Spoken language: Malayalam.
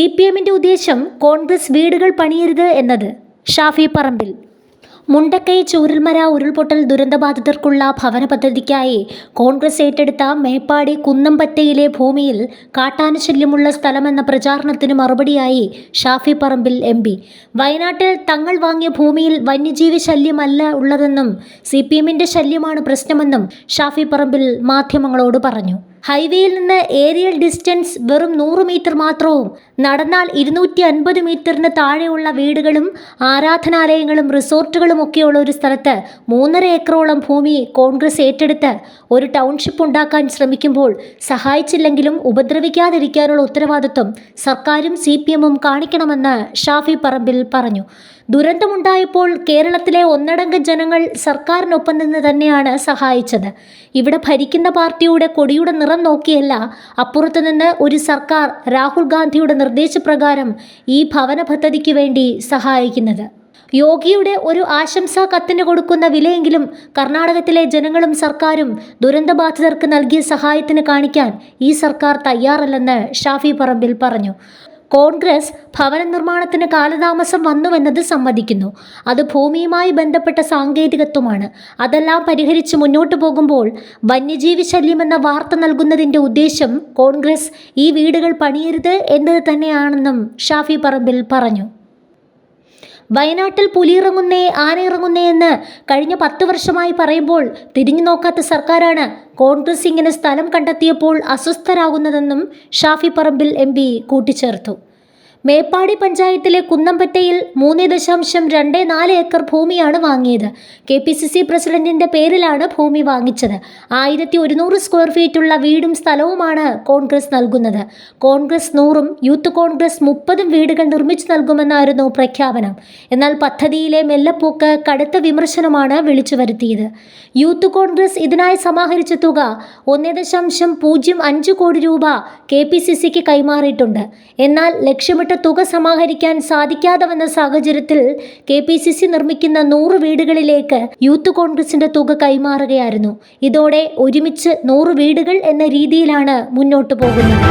സി പി എമ്മിന്റെ ഉദ്ദേശം കോൺഗ്രസ് വീടുകൾ പണിയരുത് എന്നത്. ഷാഫി പറമ്പിൽ. മുണ്ടക്കൈ ചൂരൽമര ഉരുൾപൊട്ടൽ ദുരന്തബാധിതർക്കുള്ള ഭവന പദ്ധതിക്കായി കോൺഗ്രസ് ഏറ്റെടുത്ത മേപ്പാടി കുന്നംപറ്റയിലെ ഭൂമിയിൽ കാട്ടാനശല്യമുള്ള സ്ഥലമെന്ന പ്രചാരണത്തിന് മറുപടിയായി ഷാഫി പറമ്പിൽ എം പി. വയനാട്ടിൽ തങ്ങൾ വാങ്ങിയ ഭൂമിയിൽ വന്യജീവി ശല്യമല്ല ഉള്ളതെന്നും സി പി എമ്മിന്റെ ശല്യമാണ് പ്രശ്നമെന്നും ഷാഫി പറമ്പിൽ മാധ്യമങ്ങളോട് പറഞ്ഞു. ഹൈവേയിൽ നിന്ന് ഏരിയൽ ഡിസ്റ്റൻസ് വെറും നൂറ് മീറ്റർ മാത്രവും നടന്നാൽ ഇരുന്നൂറ്റി അൻപത് മീറ്ററിന് താഴെയുള്ള വീടുകളും ആരാധനാലയങ്ങളും റിസോർട്ടുകളും ഒക്കെയുള്ള ഒരു സ്ഥലത്ത് മൂന്നര ഏക്കറോളം ഭൂമി കോൺഗ്രസ് ഏറ്റെടുത്ത് ഒരു ടൗൺഷിപ്പ് ഉണ്ടാക്കാൻ ശ്രമിക്കുമ്പോൾ സഹായിച്ചില്ലെങ്കിലും ഉപദ്രവിക്കാതിരിക്കാനുള്ള ഉത്തരവാദിത്വം സർക്കാരും സി പി എമ്മും കാണിക്കണമെന്ന് ഷാഫി പറമ്പിൽ പറഞ്ഞു. ദുരന്തമുണ്ടായപ്പോൾ കേരളത്തിലെ ഒന്നടങ്ക ജനങ്ങൾ സർക്കാരിനൊപ്പം നിന്ന് തന്നെയാണ് സഹായിച്ചത്. ഇവിടെ ഭരിക്കുന്ന പാർട്ടിയുടെ കൊടിയുടെ നിറം നോക്കിയല്ല അപ്പുറത്തു നിന്ന് ഒരു സർക്കാർ രാഹുൽ ഗാന്ധിയുടെ നിർദ്ദേശപ്രകാരം ഈ ഭവന പദ്ധതിക്ക് വേണ്ടി സഹായിക്കുന്നത്. യോഗിയുടെ ഒരു ആശംസാ കത്തിന് കൊടുക്കുന്ന വിലയെങ്കിലും കർണാടകത്തിലെ ജനങ്ങളും സർക്കാരും ദുരന്തബാധിതർക്ക് നൽകിയ സഹായത്തിന് കാണിക്കാൻ ഈ സർക്കാർ തയ്യാറല്ലെന്ന് ഷാഫി പറമ്പിൽ പറഞ്ഞു. കോൺഗ്രസ് ഭവന നിർമ്മാണത്തിന് കാലതാമസം വന്നുവെന്നത് സമ്മതിക്കുന്നു. അത് ഭൂമിയുമായി ബന്ധപ്പെട്ട സാങ്കേതികത്വമാണ്. അതെല്ലാം പരിഹരിച്ച് മുന്നോട്ട് പോകുമ്പോൾ വന്യജീവി ശല്യമെന്ന വാർത്ത നൽകുന്നതിന്റെ ഉദ്ദേശം കോൺഗ്രസ് ഈ വീടുകൾ പണിയരുത് എന്നത് തന്നെയാണെന്നും ഷാഫി പറമ്പിൽ പറഞ്ഞു. വയനാട്ടിൽ പുലിയിറങ്ങുന്നേ ആനയിറങ്ങുന്നേ എന്ന് കഴിഞ്ഞ പത്ത് വർഷമായി പറയുമ്പോൾ തിരിഞ്ഞു നോക്കാത്ത സർക്കാരാണ് കോൺഗ്രസ് ഇങ്ങനെ സ്ഥലം കണ്ടെത്തിയപ്പോൾ അസ്വസ്ഥരാകുന്നതെന്നും ഷാഫി പറമ്പിൽ എം കൂട്ടിച്ചേർത്തു. മേപ്പാടി പഞ്ചായത്തിലെ കുന്നമ്പറ്റയിൽ മൂന്ന് ദശാംശം രണ്ട് നാല് ഏക്കർ ഭൂമിയാണ് വാങ്ങിയത്. കെ പി സി സി പ്രസിഡന്റിന്റെ പേരിലാണ് ഭൂമി വാങ്ങിച്ചത്. ആയിരത്തി ഒരുന്നൂറ് സ്ക്വയർ ഫീറ്റുള്ള വീടും സ്ഥലവുമാണ് കോൺഗ്രസ് നൽകുന്നത്. കോൺഗ്രസ് നൂറും യൂത്ത് കോൺഗ്രസ് മുപ്പതും വീടുകൾ നിർമ്മിച്ചു നൽകുമെന്നായിരുന്നു പ്രഖ്യാപനം. എന്നാൽ പദ്ധതിയിലെ മെല്ലപ്പോക്ക് കടുത്ത വിമർശനമാണ് വിളിച്ചു വരുത്തിയത് യൂത്ത് കോൺഗ്രസ് ഇതിനായി സമാഹരിച്ച തുക ഒന്ന് ദശാംശം പൂജ്യം അഞ്ച് കോടി രൂപ കെ പി സി സിക്ക് കൈമാറിയിട്ടുണ്ട്. എന്നാൽ ലക്ഷ്യമിട്ട തുക സമാഹരിക്കാൻ സാധിക്കാതെ വന്ന സാഹചര്യത്തിൽ കെ പി സി സി നിർമ്മിക്കുന്ന നൂറ് വീടുകളിലേക്ക് യൂത്ത് കോൺഗ്രസിന്റെ തുക കൈമാറുകയായിരുന്നു. ഇതോടെ ഒരുമിച്ച് നൂറ് വീടുകൾ എന്ന രീതിയിലാണ് മുന്നോട്ട് പോകുന്നത്.